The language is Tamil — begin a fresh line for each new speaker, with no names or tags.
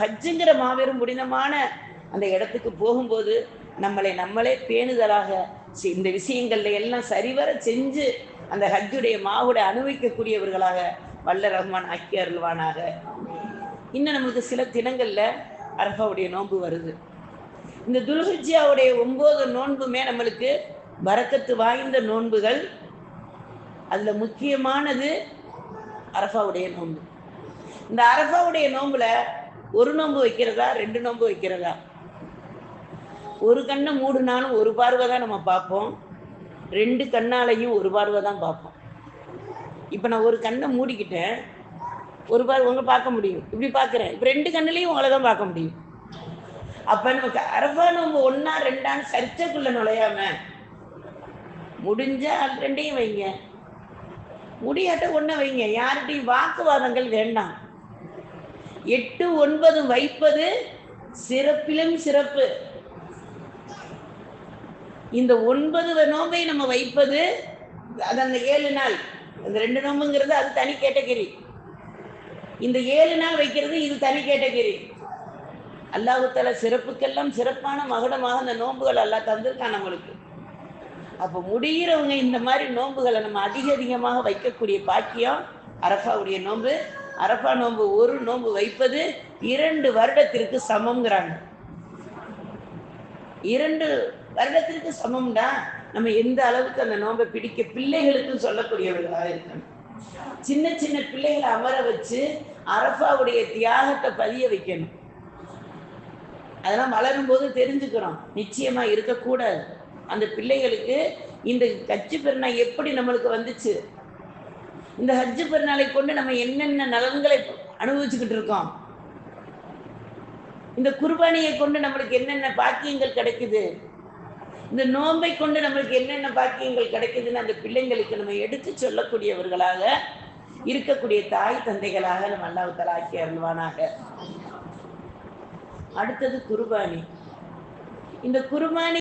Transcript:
ஹஜ்ஜுங்கிற மாபெரும் புனிதமான அந்த இடத்துக்கு போகும்போது நம்மளை நம்மளே பேணுதலாக இந்த விஷயங்கள்ல எல்லாம் சரிவர செஞ்சு அந்த ஹஜ்ஜுடைய மாவுடைய அனுபவிக்கக்கூடியவர்களாக வல்ல ரஹ்மான் ஆக்கி அருள்வானாக. இன்னும் நமக்கு சில தினங்கள்ல அரஃபாவுடைய நோன்பு வருது. இந்த துல்ஹிஜ்ஜாவுடைய ஒன்பது நோன்புமே நம்மளுக்கு வரக்கத்து வாய்ந்த நோன்புகள். அதுல முக்கியமானது அரஃபாவுடைய நோன்பு. இந்த அரஃபாவுடைய நோன்புல ஒரு நோன்பு வைக்கிறதா ரெண்டு நோன்பு வைக்கிறதா? ஒரு கண்ணை மூடுனாலும் ஒரு பார்வை தான் நம்ம பார்ப்போம். ரெண்டு கண்ணாலையும் ஒரு பார்வை தான் பார்ப்போம். இப்போ நான் ஒரு கண்ணை மூடிக்கிட்டேன். ஒரு பார்வை உங்களை பார்க்க முடியும். இப்படி பார்க்குறேன். இப்போ ரெண்டு கண்ணுலேயும் உங்களை தான் பார்க்க முடியும். அப்போ நமக்கு அரபா நம்ம ஒன்றா ரெண்டான்னு சர்ச்சைக்குள்ள நுழையாம முடிஞ்சா ரெண்டையும் வைங்க. முடியாட்ட ஒன்றை வைங்க. யார்கிட்டையும் வாக்குவாதங்கள் வேண்டாம். எட்டு ஒன்பது வைப்பது சிறப்பிலும் சிறப்பு. இந்த ஒன்பது நோம்பை நம்ம வைப்பது அது அந்த ஏழு நாள். அந்த ரெண்டு நோம்புங்கிறது அது தனி கேட்டகிரி. இந்த ஏழு நாள் வைக்கிறது இது தனி கேட்டகிரி. அல்லாஹுத்தால சிறப்புக்கெல்லாம் சிறப்பான மகுடமாக அந்த நோன்புகள் எல்லாம் தந்திருக்கான் நம்மளுக்கு. அப்போ முடிகிறவங்க இந்த மாதிரி நோன்புகளை நம்ம அதிக அதிகமாக வைக்கக்கூடிய பாக்கியம் அரசாவுடைய நோன்பு அரப்பா நோன்பு ஒரு நோன்பு வைப்பது இரண்டு வருடத்திற்கு சமம்ங்கிறாங்க. இரண்டு வருடத்திற்கு சமம்னா நம்ம எந்த அளவுக்கு அந்த நோன்பை பிடிக்க பிள்ளைகளுக்கும் சொல்லக்கூடியவர்களாக இருக்கணும். சின்ன சின்ன பிள்ளைகளை அமர வச்சு அரஃபாவுடைய தியாகத்தை பதிய வைக்கணும். அதெல்லாம் வளரும் போது தெரிஞ்சுக்கிறோம் நிச்சயமா இருக்கக்கூடாது. அந்த பிள்ளைகளுக்கு இந்த கட்சி பெருனா எப்படி நம்மளுக்கு வந்துச்சு? இந்த ஹஜ்ஜு பெருநாளை கொண்டு நம்ம என்னென்ன நலன்களை அனுபவிச்சுக்கிட்டு இருக்கோம்? இந்த குர்பானியை கொண்டு நம்மளுக்கு என்னென்ன பாக்கியங்கள் கிடைக்குது? இந்த நோன்பை கொண்டு நம்மளுக்கு என்னென்ன பாக்கியங்கள் கிடைக்குதுன்னு அந்த பிள்ளைங்களுக்கு நம்ம எடுத்து சொல்லக்கூடியவர்களாக இருக்கக்கூடிய தாய் தந்தைகளாக நம்ம அல்லாஹ் ஆக்கி அருள்வானாக. அடுத்தது குர்பானி. இந்த குர்பானி